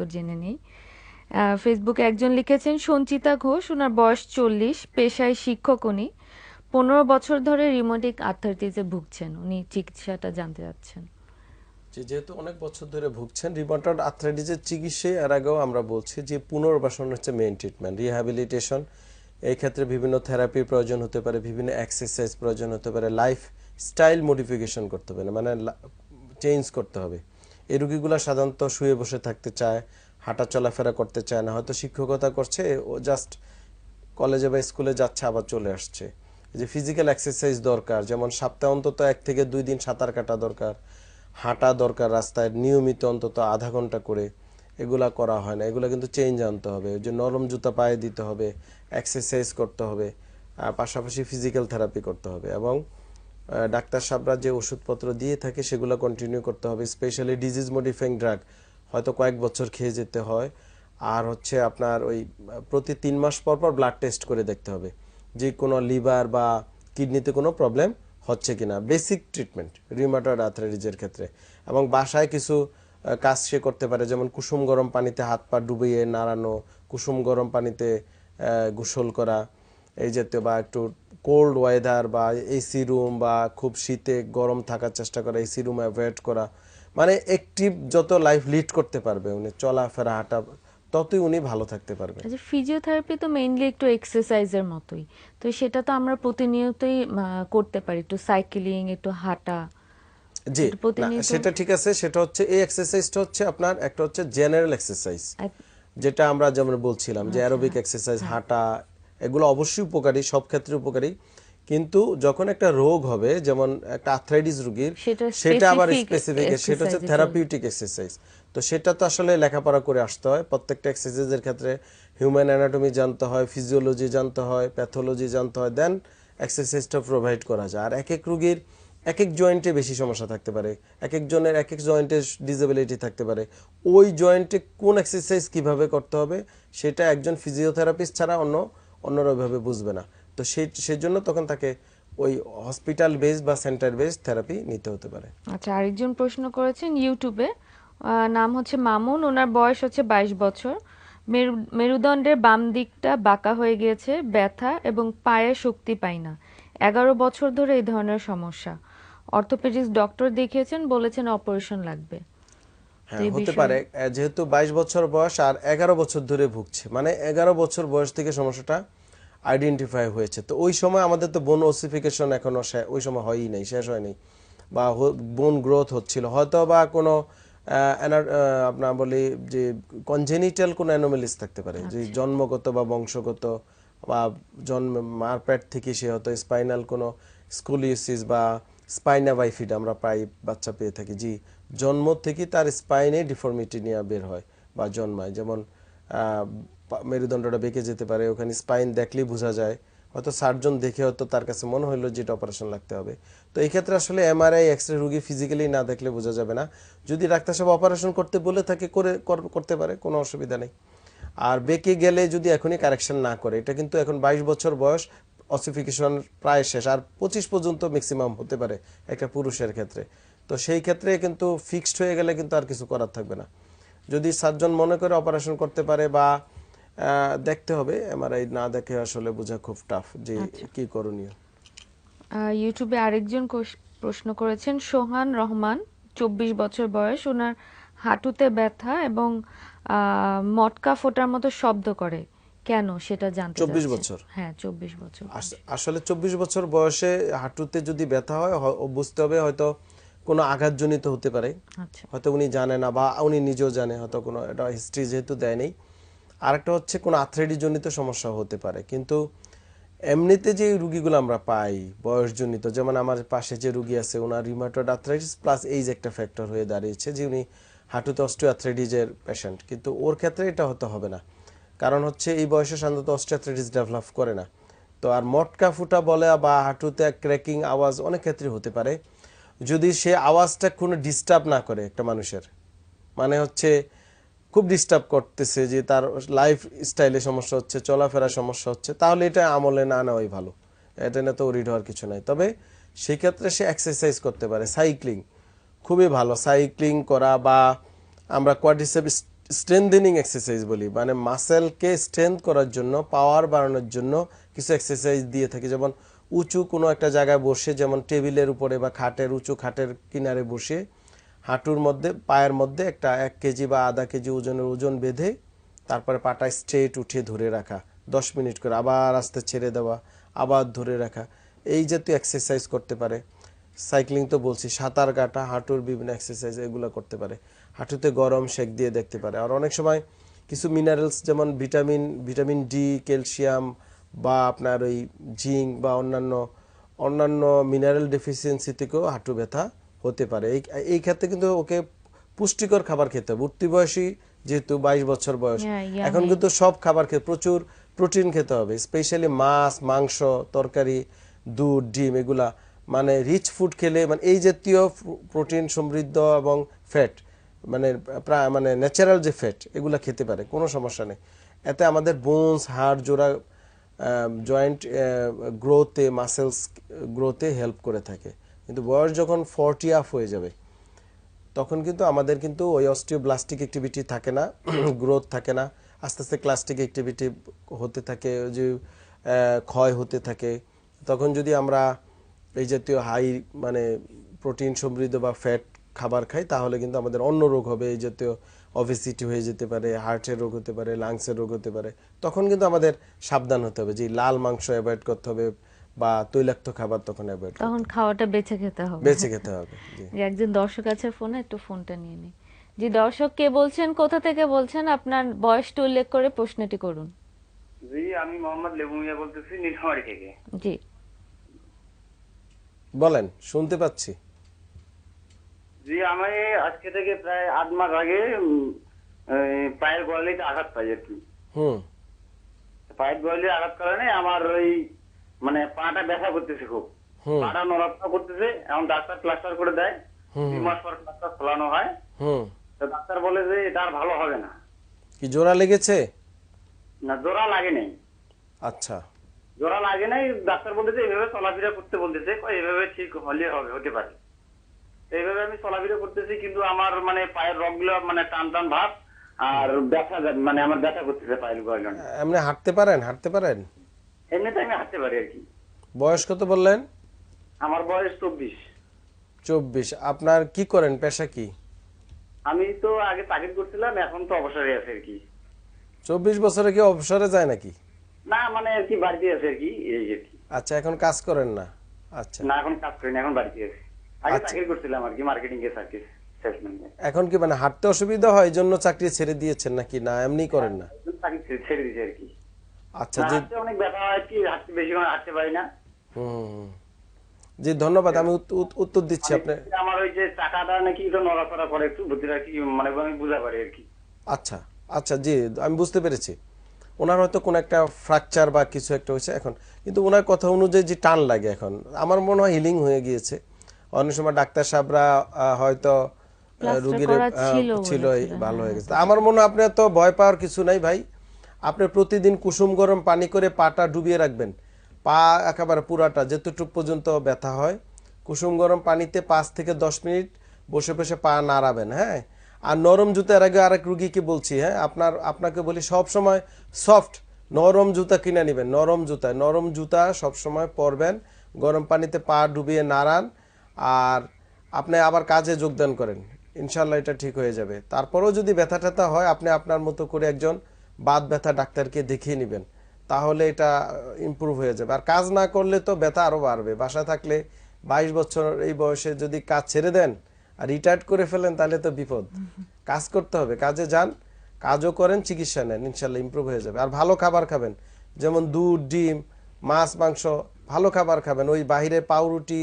উত্তর জেনে নেই। ফেসবুকে একজন লিখেছেন, সঞ্চিতা ঘোষ ওনার বয়স চল্লিশ, পেশায় শিক্ষক উনি। পনেরো বছর ধরে রিমোটিক আর্থাইটিসে ভুগছেন। উনি চিকিৎসাটা জানতে চাচ্ছেন। যেহেতু অনেক বছর ধরে ভুগছেন রিমাটয়েড আর্থ্রাইটিসের চিকিৎসায় এর আগেও আমরা বলছি যে পুনর্বাসন হচ্ছে মেইন ট্রিটমেন্ট রিহ্যাবিলিটেশন এই ক্ষেত্রে বিভিন্ন থেরাপির প্রয়োজন হতে পারে, বিভিন্ন এক্সারসাইজ প্রয়োজন হতে পারে লাইফ স্টাইল মডিফিকেশন করতে হবে মানে চেঞ্জ করতে হবে। এই রুগীগুলো সাধারণত শুয়ে বসে থাকতে চায়, হাঁটা চলাফেরা করতে চায় না। হয়তো শিক্ষকতা করছে, ও জাস্ট কলেজে বা স্কুলে যাচ্ছে, আবার চলে আসছে। যে ফিজিক্যাল এক্সারসাইজ দরকার, যেমন সপ্তাহে অন্তত এক থেকে দুই দিন সাঁতার কাটা দরকার, হাঁটা দরকার রাস্তায় নিয়মিত অন্তত আধা ঘণ্টা করে, এগুলা করা হয় না। এগুলো কিন্তু চেঞ্জ আনতে হবে। যে নরম জুতা পায়ে দিতে হবে এক্সারসাইজ করতে হবে পাশাপাশি ফিজিক্যাল থেরাপি করতে হবে। এবং ডাক্তার সাহেবরা যে ওষুধপত্র দিয়ে থাকে, সেগুলো কন্টিনিউ করতে হবে স্পেশালি ডিজিজ মডিফাইং ড্রাগ হয়তো কয়েক বছর খেয়ে যেতে হয়। আর হচ্ছে আপনার ওই, প্রতি তিন মাস পর পর ব্লাড টেস্ট করে দেখতে হবে। যে কোনো লিভার বা কিডনিতে কোনো প্রবলেম হচ্ছে কি না বেসিক ট্রিটমেন্ট রিউমাটয়েড আর্থ্রাইটিসের ক্ষেত্রে। এবং বাসায় কিছু কাজ সে করতে পারে, যেমন কুসুম গরম পানিতে হাত পা ডুবিয়ে নাড়ানো, কুসুম গরম পানিতে গোসল করা, এই জাতীয় বা একটু কোল্ড ওয়েদার বা এসি রুম বা খুব শীতে গরম থাকার চেষ্টা করা এসি রুম অ্যাভয়েড করা মানে অ্যাক্টিভ যত লাইফ লিড করতে পারবে উনি চলাফেরা হাঁটা ততই উনি ভালো থাকতে পারবে আচ্ছা ফিজিওথেরাপি তো মেইনলি একটু এক্সারসাইজের মতোই তো সেটা তো আমরা প্রতিনিয়তই করতে পারি একটু সাইকেলিং একটু হাঁটা। জি সেটা ঠিক আছে সেটা হচ্ছে এই এক্সারসাইজটা হচ্ছে আপনার একটা হচ্ছে জেনারেল এক্সারসাইজ যেটা আমরা যেমন বলছিলাম আচ্ছা। যে অ্যারোবিক এক্সারসাইজ হাঁটা এগুলো অবশ্যই উপকারী সব ক্ষেত্রে উপকারী। কিন্তু যখন একটা রোগ হবে যেমন একটা আর্থ্রাইটিস রোগীর সেটা আবার স্পেসিফিক সেটা হচ্ছে থেরাপিউটিক এক্সারসাইজ তো সেটা তো আসলে লেখাপড়া করে আসতে হয়। প্রত্যেকটা এক্সারসাইজের ক্ষেত্রে হিউম্যান অ্যানাটমি জানতে হয় ফিজিওলজি জানতে হয় প্যাথোলজি জানতে হয় দেন এক্সারসাইজটা প্রোভাইড করা যায়। আর এক এক রোগীর এক এক জয়েন্টে বেশি সমস্যা থাকতে পারে। এক একজনের এক এক জয়েন্টে ডিসেবিলিটি থাকতে পারে। ওই জয়েন্টে কোন এক্সারসাইজ কীভাবে করতে হবে সেটা একজন ফিজিওথেরাপিস্ট ছাড়া অন্য অন্যরা বুঝবে না। তো সেই সেই জন্য তখন তাকে ওই হসপিটাল বেস বা সেন্টার বেস থেরাপি নিতে হতে পারে। আচ্ছা আরেকজন প্রশ্ন করেছেন ইউটিউবে। নাম হচ্ছে মামুন, ওনার বয়স হচ্ছে বাইশ বছর। মেরু, মেরুদণ্ডের বাম দিকটা বাঁকা হয়ে গিয়েছে, ব্যথা এবং পায়ে শক্তি পাই না। এগারো বছর ধরে এই ধরনের সমস্যা। অর্থোপেডিক্স ডক্টর দেখিয়েছেন, বলেছেন অপারেশন লাগবে। হতে পারে। যেহেতু বাইশ বছর বয়স আর এগারো বছর ধরে ভুগছে মানে এগারো বছর বয়স থেকে সমস্যাটা আইডেন্টিফাই হয়েছে। তো ওই সময় আমাদের তো বোন ওসিফিকেশন এখনও শে- ওই সময় হয়ই নাই শেষ হয়নি বা বোন গ্রোথ হচ্ছিল। হয়তো বা কোনো আপনার বলি যে কনজেনিটাল কোনো অ্যানোমেলিস থাকতে পারে। যে জন্মগত বা বংশগত বা জন্ম মার পেট থেকে সে হয়তো স্পাইনাল কোনো স্কুলিওসিস বা স্পাইনা বাইফিড আমরা প্রায় বাচ্চা পেয়ে থাকি। জি জন্ম থেকে তার স্পাইনে ডিফর্মিটি নিয়ে বের হয় বা জন্মায়। যেমন মেরুদণ্ডটা বেঁকে যেতে পারে, ওখানে স্পাইন দেখলেই বোঝা যায়। হয়তো সার্জন দেখে হয়তো তার কাছে মনে হলো যে এটা অপারেশন লাগতে হবে। তো এই ক্ষেত্রে আসলে এমআরআই এক্স রে রুগী ফিজিক্যালি না দেখলে বোঝা যাবে না। যদি ডাক্তার সাহেব অপারেশন করতে বলে থাকে, করে, কর- করতে পারে, কোনো অসুবিধা নেই। আর বেঁকে গেলে যদি এখনই কারেকশন না করে, এটা কিন্তু এখন বাইশ বছর বয়স অসিফিকেশন প্রায় শেষ আর পঁচিশ পর্যন্ত ম্যাক্সিমাম হতে পারে একটা পুরুষের ক্ষেত্রে। তো সেই ক্ষেত্রে কিন্তু ফিক্সড হয়ে গেলে কিন্তু আর কিছু করার থাকবে না। যদি সার্জন মনে করে অপারেশন করতে পারে বা দেখতে হবে এমআরআই না দেখে আসলে বোঝা খুব টাফ যে কি করণীয়। ইউটিউবে আরেকজন প্রশ্ন করেছেন সোহান রহমান চব্বিশ বছর বয়স ওনার হাঁটুতে ব্যথা এবং মটকা ফোটার মতো শব্দ করে। কেন সেটা জানতে 24 বছর? হ্যাঁ চব্বিশ বছর আসলে চব্বিশ বছর বয়সে হাঁটুতে যদি ব্যথা হয় ও বুঝতে হবে হয়তো কোনো আঘাতজনিত হতে পারে। আচ্ছা। হয়তো উনি জানে না বা উনি নিজেও জানে হয়তো কোনো এটা হিস্ট্রি যেহেতু দেয়নি আরেকটা হচ্ছে কোনো আর্থ্রাইটিসজনিত সমস্যা হতে পারে। কিন্তু এমনিতে যে রুগীগুলো আমরা পাই বয়সজনিত যেমন আমার পাশে যে রুগী আছে ওনার রিমাটয়েড আর্থ্রাইটিস প্লাস এইজ একটা ফ্যাক্টর হয়ে দাঁড়িয়েছে যে উনি হাঁটুতে অস্টিওআর্থ্রাইটিসের পেশেন্ট কিন্তু ওর ক্ষেত্রে এটা হতে হবে না। কারণ হচ্ছে এই বয়সে সাধারণত অস্টিওআর্থ্রাইটিস ডেভেলপ করে না। তো আর মটকা ফুটা বলে বা হাঁটুতে ক্র্যাকিং আওয়াজ অনেক ক্ষেত্রে হতে পারে। যদি সে আওয়াজটা কোনো ডিস্টার্ব না করে একটা মানুষের মানে হচ্ছে খুব ডিস্টার্ব করতেছে যে তার লাইফ স্টাইলে সমস্যা হচ্ছে চলাফেরা সমস্যা হচ্ছে, তাহলে এটা আমলে না নেওয়াই ভালো। এটা না তো ওরিড হওয়ার কিছু নাই। তবে সেক্ষেত্রে সে এক্সারসাইজ করতে পারে। সাইক্লিং খুবই ভালো। সাইক্লিং করা বা আমরা কোয়াড্রিসেপ স্ট্রেংথেনিং এক্সারসাইজ বলি। মানে মাসেলকে স্ট্রেংথ করার জন্য পাওয়ার বাড়ানোর জন্য কিছু এক্সারসাইজ দিয়ে থাকি। যেমন উঁচু কোনো একটা জায়গায় বসে, যেমন টেবিলের উপরে বা খাটের, উঁচু খাটের কিনারে বসে হাঁটুর মধ্যে, পায়ের মধ্যে একটা এক কেজি বা আধা কেজি ওজনের ওজন বেঁধে তারপরে পাটা স্ট্রেট উঠিয়ে ধরে রাখা। দশ মিনিট করে আবার আস্তে ছেড়ে দেওয়া, আবার ধরে রাখা। এই জাতীয় এক্সারসাইজ করতে পারে। সাইক্লিং তো বলছি সাঁতার কাটা হাঁটুর বিভিন্ন এক্সারসাইজ এগুলো করতে পারে। হাঁটুতে গরম শেক দিয়ে দেখতে পারে। আর অনেক সময় কিছু মিনারেলস যেমন ভিটামিন ভিটামিন ডি ক্যালসিয়াম বা আপনার ওই জিঙ্ক বা অন্যান্য অন্যান্য মিনারেল ডেফিসিয়েন্সি থেকেও হাঁটু ব্যথা হতে পারে। এই এই ক্ষেত্রে কিন্তু ওকে পুষ্টিকর খাবার খেতে হবে। উঠতি বয়সী যেহেতু বাইশ বছর বয়স এখন কিন্তু সব খাবার খেতে প্রচুর প্রোটিন খেতে হবে। স্পেশালি মাছ মাংস তরকারি দুধ ডিম এগুলা মানে রিচ ফুড খেলে মানে এই জাতীয় প্রোটিন সমৃদ্ধ এবং ফ্যাট মানে প্রায় মানে ন্যাচারাল যে ফ্যাট এগুলা খেতে পারে, কোনো সমস্যা নেই। এতে আমাদের বোনস হাড় জোড়া জয়েন্ট গ্রোথে মাসেলস গ্রোথে হেল্প করে থাকে। কিন্তু বয়স যখন ফর্টি আপ হয়ে যাবে, তখন কিন্তু আমাদের কিন্তু ওই অস্টিওব্লাস্টিক অ্যাক্টিভিটি থাকে না গ্রোথ থাকে না। আস্তে আস্তে ক্লাস্টিক অ্যাক্টিভিটি হতে থাকে, যে ক্ষয় হতে থাকে। তখন যদি আমরা এই জাতীয় হাই মানে প্রোটিন সমৃদ্ধ বা ফ্যাট খাবার খাই তাহলে কিন্তু আমাদের অন্য রোগ হবে এই জাতীয় অবেসিটি হয়ে যেতে পারে হার্টের রোগ হতে পারে লাংসের রোগ হতে পারে। তখন কিন্তু আমাদের সাবধান হতে হবে যে লাল মাংস অ্যাভয়েড করতে হবে বা তৈলাক্ত খাবার তখন অ্যাভয়েড তখন খাওয়াটা বেছে খেতে হবে। বেঁচে খেতে হবে যে একজন দর্শক আছে ফোনে একটু ফোনটা নিয়ে নিই জি দর্শক কে বলছেন কোথা থেকে বলছেন আপনার বয়সটা উল্লেখ করে প্রশ্নটি করুন। জি আমি মোহাম্মদ লেবু মিয়া বলতেছি নীলফামারী থেকে। জি। বলেন শুনতে পাচ্ছি। জি আমি আজকে থেকে প্রায় আট মাস আগে পায়ের গোয়ালিতে আঘাত পাই আর কি। হুম। পায়ের গোয়ালিতে আঘাত কারণে আমার ওই মানে পাটা ব্যথা করতেছে খুব। পাটা নড়াচড়া করতেছে এখন ডাক্তার প্লাস্টার করে দেয়। দুই মাস পর প্লাস্টার খোলানো হয়। হুম। তো ডাক্তার বলে যে এটা আর ভালো হবে না। কি জোড়া লেগেছে? না জোড়া লাগে নেই আচ্ছা। জোড়া লাগে নাই ডাক্তার বলতেছে এইভাবে চলাফেরা করতে বলতেছে। এইভাবে ঠিক হলে হবে হতে পারে। এইভাবে আমি চলাফেরা করতেছি কিন্তু আমার মানে পায়ের রগগুলো মানে টান টান ভাব আর ব্যথা মানে আমার ব্যথা করতেছে পায়ের গয়লন। এমনি হাঁটতে পারেন হাঁটতে পারেন? এমনিতে আমি হাঁটতে পারি আর কি। বয়স কত বললেন? আমার বয়স চব্বিশ। চব্বিশ। আপনার কি করেন পেশা কি? আমি তো আগে চাকরি করছিলাম এখন তো অবসরে আছে আর কি। চব্বিশ বছরে কি অবসরে যায় নাকি? না মানে আর কি বাড়িতে আছে আর কি এই আর কি আচ্ছা এখন কাজ করেন না? আচ্ছা। না এখন কাজ করি না এখন বাড়িতে আছে। আগে আচ্ছা। চাকরি করছিলাম আর কি মার্কেটিং এর চাকরি এখন কি মানে হাঁটতে অসুবিধা হয় এই জন্য চাকরি ছেড়ে দিয়েছেন নাকি? না এমনি করেন না? চাকরি ছেড়ে- ছেড়ে আর কি। আচ্ছা হাঁটতে অনেক ব্যথা হয় কি হাঁটতে বেশি হাঁটতে পারি না। হুম। জি ধন্যবাদ আমি উত- উত- উত্তর দিচ্ছি আপনি আমার ওই যে চাকাটা নাকি একটু নড়াচড়া করে একটু বুদ্ধিটা কি মানে আমি বুঝা পারি আর কি। আচ্ছা আচ্ছা জি আমি বুঝতে পেরেছি। ওনার হয়তো কোনো একটা ফ্র্যাকচার বা কিছু একটা হয়েছে এখন। কিন্তু ওনার কথা অনুযায়ী যে টান লাগে এখন আমার মনে হয় হিলিং হয়ে গিয়েছে। অনেক সময় ডাক্তার সাহেবরা হয়তো রুগীর ছিল ভালো হয়ে গেছে। আমার মনে হয় আপনার তো ভয় পাওয়ার কিছু নাই ভাই। আপনি প্রতিদিন কুসুম গরম পানি করে পাটা ডুবিয়ে রাখবেন। পা একেবারে পুরাটা যেতটুকু পর্যন্ত ব্যথা হয়। কুসুম গরম পানিতে পাঁচ থেকে দশ মিনিট বসে বসে পা নাড়াবেন হ্যাঁ? আর নরম জুতা, এর আগে আরেক রুগীকে বলছি হ্যাঁ আপনার, আপনাকে বলি সব সময় সফট নরম জুতা কিনে নেবেন, নরম জুতা নরম জুতা সব সময় পরবেন, গরম পানিতে পা ডুবিয়ে নাড়ান, আর আপনি আবার কাজে যোগদান করেন ইনশাল্লাহ এটা ঠিক হয়ে যাবে। তারপরেও যদি ব্যথা ট্যাথা হয়, আপনি আপনার মতো করে একজন বাদ ব্যথা ডাক্তারকে দেখিয়ে নেবেন, তাহলে এটা ইমপ্রুভ হয়ে যাবে। আর কাজ না করলে তো ব্যথা আরও বাড়বে। বাসা থাকলে বাইশ বছর এই বয়সে যদি কাজ ছেড়ে দেন আর রিটায়ার্ড করে ফেলেন তাহলে তো বিপদ। কাজ করতে হবে কাজে যান কাজও করেন চিকিৎসা নেন ইনশাল্লাহ ইমপ্রুভ হয়ে যাবে। আর ভালো খাবার খাবেন যেমন দুধ ডিম মাছ মাংস ভালো খাবার খাবেন। ওই বাইরে পাউরুটি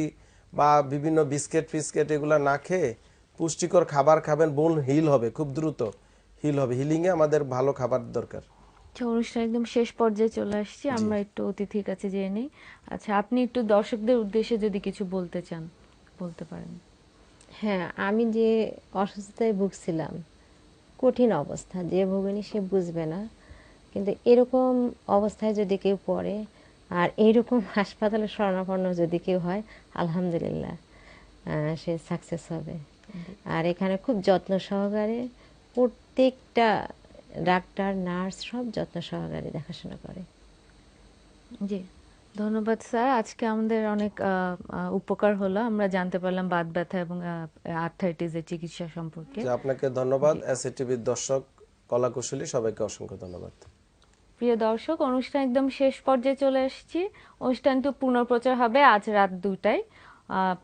বা বিভিন্ন বিস্কিট ফিস্কেট এগুলো না খেয়ে পুষ্টিকর খাবার খাবেন বোন হিল হবে খুব দ্রুত হিল হবে। হিলিংয়ে আমাদের ভালো খাবার দরকার। আচ্ছা অনুষ্ঠান একদম শেষ পর্যায়ে চলে আসছি আমরা একটু অতিথির কাছে জেনে নিই। আচ্ছা আপনি একটু দর্শকদের উদ্দেশ্যে যদি কিছু বলতে চান বলতে পারেন। হ্যাঁ আমি যে অসুস্থতায় ভুগছিলাম, কঠিন অবস্থা, যে ভোগেনি সে বুঝবে না। কিন্তু এরকম অবস্থায় যদি কেউ পড়ে, আর এইরকম হাসপাতালে শরণাপন্ন যদি কেউ হয়, আলহামদুলিল্লাহ সে সাকসেস হবে। আর এখানে খুব যত্ন সহকারে প্রত্যেকটা ডাক্তার, নার্স সব যত্ন সহকারে দেখাশোনা করে। জি। ধন্যবাদ স্যার। আজকে আমাদের অনেক উপকার হলো। আমরা জানতে পারলাম বাত ব্যথা এবং আর্থাইটিসের চিকিৎসা সম্পর্কে। আপনাকে ধন্যবাদ। এসএটিভির দর্শক কলাকুশলী সবাইকে অসংখ্য ধন্যবাদ। প্রিয় দর্শক অনুষ্ঠান একদম শেষ পর্যায়ে চলে এসেছি। অনুষ্ঠানটি পুনঃপ্রচার হবে আজ রাত দুটায়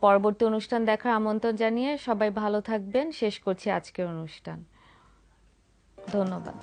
পরবর্তী অনুষ্ঠান দেখার আমন্ত্রণ জানিয়ে সবাই ভালো থাকবেন। শেষ করছি আজকের অনুষ্ঠান। ধন্যবাদ।